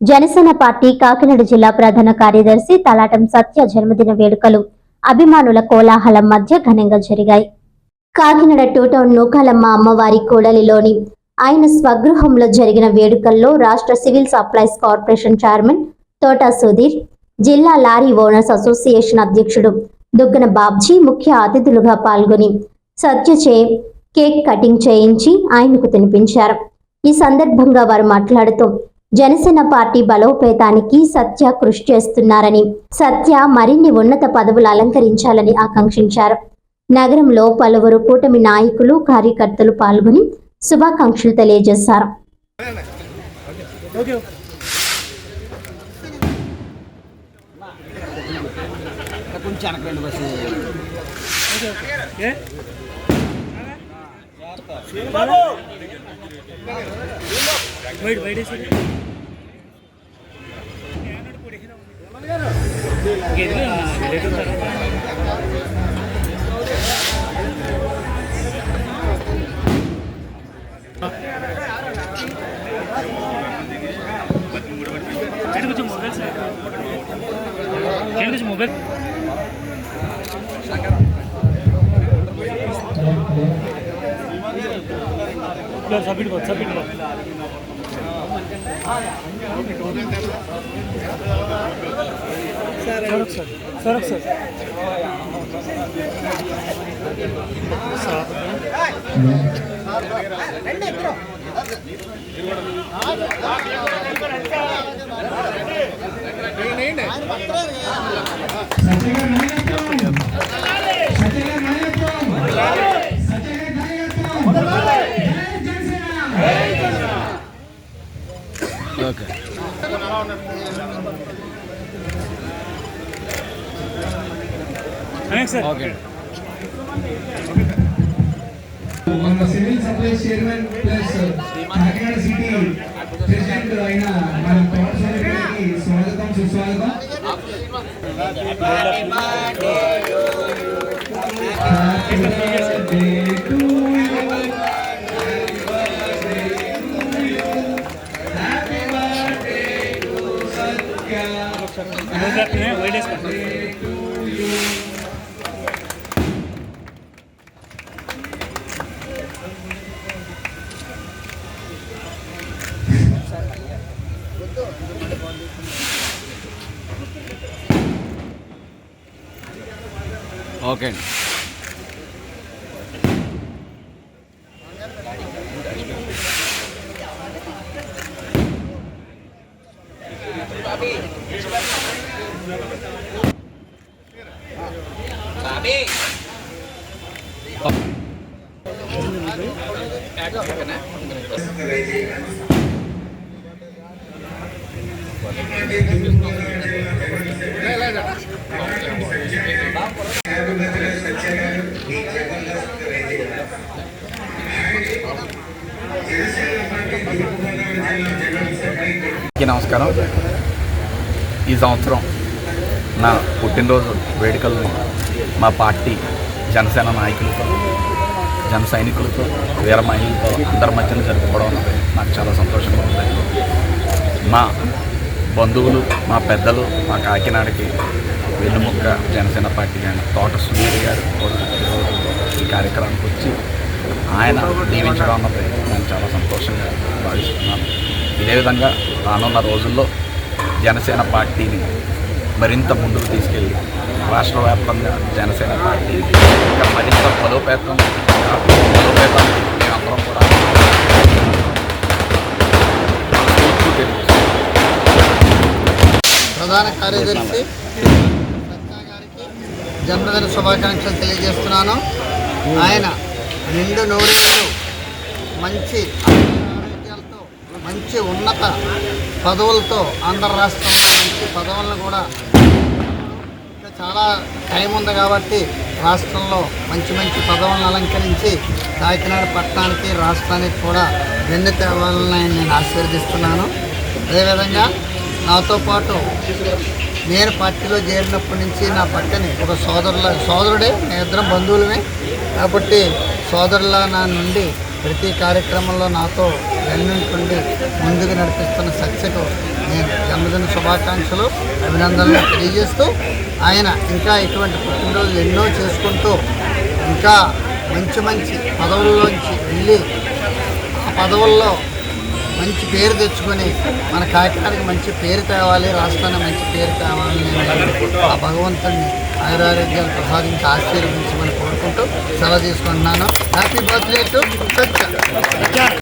Janasena party Kakinada జిల్లా ప్రధాన కార్యదర్శి తలాటం సత్య జన్మదిన వేడుకలు అభిమానుల కోలాహలం మధ్య ఘనంగా జరిగాయి. కాకినాడ టూ టౌన్ నూకాలమ్మ అమ్మవారి కూడలిలోని ఆయన స్వగృహంలో జరిగిన వేడుకల్లో రాష్ట్ర civil supplies corporation chairman Thota Sudheer జిల్లా లారీ ఓనర్స్ అసోసియేషన్ అధ్యక్షుడు దుగ్గన బాబ్జీ ముఖ్య అతిథులుగా పాల్గొని సత్యచే కేక్ కటింగ్ చేయించి ఆయనకు తినిపించారు. ఈ సందర్భంగా వారు మాట్లాడుతూ జనసేన పార్టీ బలోపేతానికి సత్య కృషి చేస్తున్నారని సత్య మరిన్ని ఉన్నత పదవులు అలంకరించాలని ఆకాంక్షించారు. నగరంలో పలువురు కూటమి నాయకులు కార్యకర్తలు పాల్గొని శుభాకాంక్షలు తెలియజేశారు. కొంచెం వెనకండి bus wait mobile sir mobile submit కో సబ్మిట్ కో సార్ ఒకసారి సార్ ఒకసారి అనేక్ సార్ ఓకే మన civil supplies chairman plus Kakinada city president అయిన మన తోట సోదరి గారికి స్వాగతం సుస్వాగతం. Happy birthday to happy birthday to Satya okay అండి అందరికీ నమస్కారం. ఈ సంవత్సరం నా పుట్టినరోజు వేడుకలను మా పార్టీ జనసేన నాయకులతో జన సైనికులతో వీర మహిళలతో అందరి మధ్యన జరుపుకోవడం నాకు చాలా సంతోషంగా ఉంది. మా బంధువులు మా పెద్దలు మా కాకినాడకి వెన్నుముక్క జనసేన పార్టీ ఆయన తోట సుధీర్ గారు కూడా ఈ కార్యక్రమానికి వచ్చి ఆయన దీవించడం అన్నది నేను చాలా సంతోషంగా భావిస్తున్నాను. ఇదే విధంగా రానున్న రోజుల్లో జనసేన పార్టీని మరింత ముందుకు తీసుకెళ్ళి రాష్ట్ర వ్యాప్తంగా జనసేన పార్టీ ఇంకా మరింత బలోపేతం బలోపేతం మేమందరం కూడా ప్రధాన కార్యదర్శి గారికి జన్మదిన శుభాకాంక్షలు తెలియజేస్తున్నాను. ఆయన నిండు నూరేళ్ళు మంచి ఆరోగ్యాలతో మంచి ఉన్నత పదవులతో ఆంధ్ర రాష్ట్రంలో మంచి పదవులను కూడా ఇంకా చాలా టైం ఉంది కాబట్టి రాష్ట్రంలో మంచి మంచి పదవులను అలంకరించి కాకినాడ పట్టణానికి రాష్ట్రానికి కూడా వెన్ను తేవాలని నేను ఆశీర్వదిస్తున్నాను. అదేవిధంగా నాతో పాటు నేను పార్టీలో చేరినప్పటి నుంచి నా పక్కనే ఒక సోదరుల సోదరుడే నేను ఇద్దరం బంధువులమే. కాబట్టి సోదరుల నా నుండి ప్రతి కార్యక్రమంలో నాతో వెన్నుంటుండి ముందుకు నడిపిస్తున్న సక్సెకు నేను జన్మదిన శుభాకాంక్షలు అభినందనలు తెలియజేస్తూ ఆయన ఇంకా ఇటువంటి పుట్టినరోజులు ఎన్నో చేసుకుంటూ ఇంకా మంచి మంచి పదవుల్లోంచి వెళ్ళి ఆ పదవుల్లో మంచి పేరు తెచ్చుకొని మన కాకినాడకి మంచి పేరు తేవాలి రాష్ట్రానికి మంచి పేరు తేవాలి ఆ భగవంతుడిని ఆయురారోగ్యాలు ప్రసాదించి ఆశీర్వదించమని కోరుకుంటూ సెలవు తీసుకుంటున్నాను. Happy birthday to